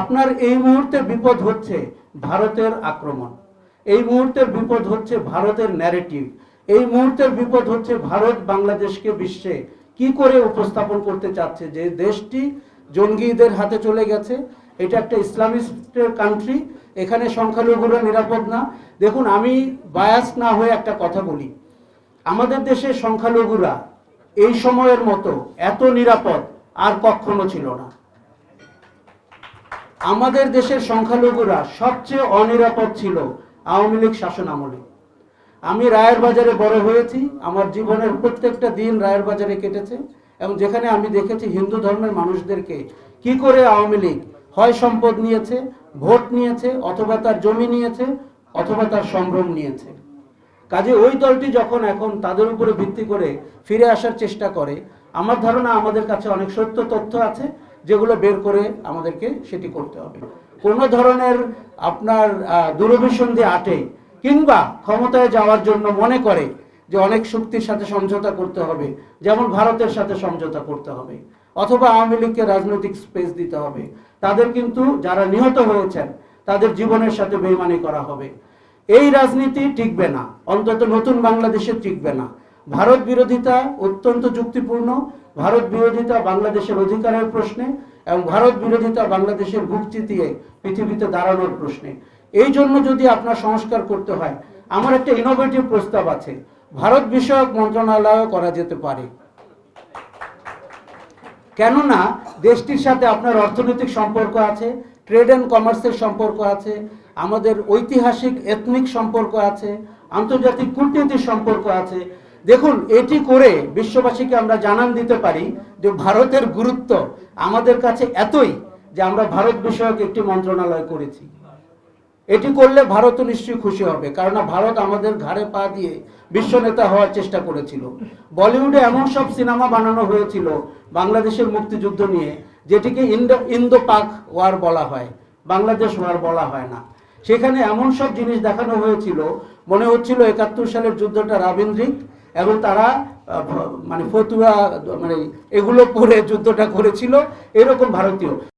আপনার এই মুহূর্তে বিপদ হচ্ছে ভারতের আক্রমণ। এই মুহূর্তের বিপদ হচ্ছে ভারতের ন্যারেটিভ এই মুহূর্তের বিপদ হচ্ছে ভারত বাংলাদেশকে বিশ্বে কি করে উপস্থাপন করতে চাচ্ছে? যে দেশটি জঙ্গিদের হাতে চলে গেছে, এটা একটা ইসলামিস্টের কান্ট্রি এখানে সংখ্যালঘুরা নিরাপদ না। দেখুন, আমি বায়াস না হয়ে একটা কথা বলি। আমাদের দেশের সংখ্যালঘুরা এই সময়ের মতো এত নিরাপদ আর কখনো ছিল না। আমাদের দেশের সংখ্যালঘুরা সবচেয়ে অনিরাপদ ছিল আওয়ামী লীগ শাসন আমলে। আমি রায়ের বাজারে বড় হয়েছি, আমার জীবনের প্রত্যেকটা দিন রায়ের বাজারে কেটেছে এবং যেখানে আমি দেখেছি হিন্দু ধর্মের মানুষদেরকে কি করে আওয়ামী লীগ হয় সম্পদ নিয়েছে, ভোট নিয়েছে, অথবা তার জমি নিয়েছে, অথবা তার সম্ভ্রম নিয়েছে। কাজে ওই দলটি যখন এখন তাদের উপরে ভিত্তি করে ফিরে আসার চেষ্টা করে, আমার ধারণা আমাদের কাছে অনেক সত্য তথ্য আছে যেগুলো বের করে আমাদেরকে সেটি করতে হবে। কোনো ধরনের আপনার দূরভিসন্ধি আটে কিংবা ক্ষমতায় যাওয়ার জন্য মনে করে যে অনেক শক্তির সাথে সমঝোতা করতে হবে, যেমন ভারতের সাথে সমঝোতা করতে হবে, অথবা আওয়ামী লীগকে রাজনৈতিক স্পেস দিতে হবে, তাদের কিন্তু যারা নিহত হয়েছেন, তাদের জীবনের সাথে বেইমানি করা হবে। এই রাজনীতি টিকবে না, অন্তত নতুন বাংলাদেশে টিকবে না। ভারত বিরোধিতা অত্যন্ত যুক্তিপূর্ণ ভারত বিরোধিতা বাংলাদেশের অধিকারের প্রশ্নে এবং ভারত বিরোধিতা বাংলাদেশের বুক চিতিয়ে পৃথিবীতে দাঁড়ানোর প্রশ্নে। এই জন্য যদি আপনার সংস্কার করতে হয়, আমার একটা ইনোভেটিভ প্রস্তাব আছে। ভারত বিষয়ক মন্ত্রণালয় করা যেতে পারে। কেননা, দেশটির সাথে আপনার অর্থনৈতিক সম্পর্ক আছে ট্রেড অ্যান্ড কমার্সের সম্পর্ক আছে, আমাদের ঐতিহাসিক এথনিক সম্পর্ক আছে, আন্তর্জাতিক কূটনীতির সম্পর্ক আছে। দেখুন, এটি করে বিশ্ববাসীকে আমরা জানান দিতে পারি যে ভারতের গুরুত্ব আমাদের কাছে এতই যে আমরা ভারত বিষয়ক একটি মন্ত্রণালয় করেছি। এটি করলে ভারতও নিশ্চয়ই খুশি হবে কারণ ভারত আমাদের ঘাড়ে পা দিয়ে বিশ্ব নেতা হওয়ার চেষ্টা করেছিল। বলিউডে এমন সব সিনেমা বানানো হয়েছিল বাংলাদেশের মুক্তিযুদ্ধ নিয়ে, যেটিকে ইন্দো ইন্দো পাক ওয়ার বলা হয়, বাংলাদেশ ওয়ার বলা হয় না। সেখানে এমন সব জিনিস দেখানো হয়েছিল। মনে হচ্ছিল একাত্তর সালের যুদ্ধটা রাবীন্দ্রিক এবং তারা মানে ফতুয়া মানে এগুলো পরে যুদ্ধটা করেছিল। এরকম ভারতীয়।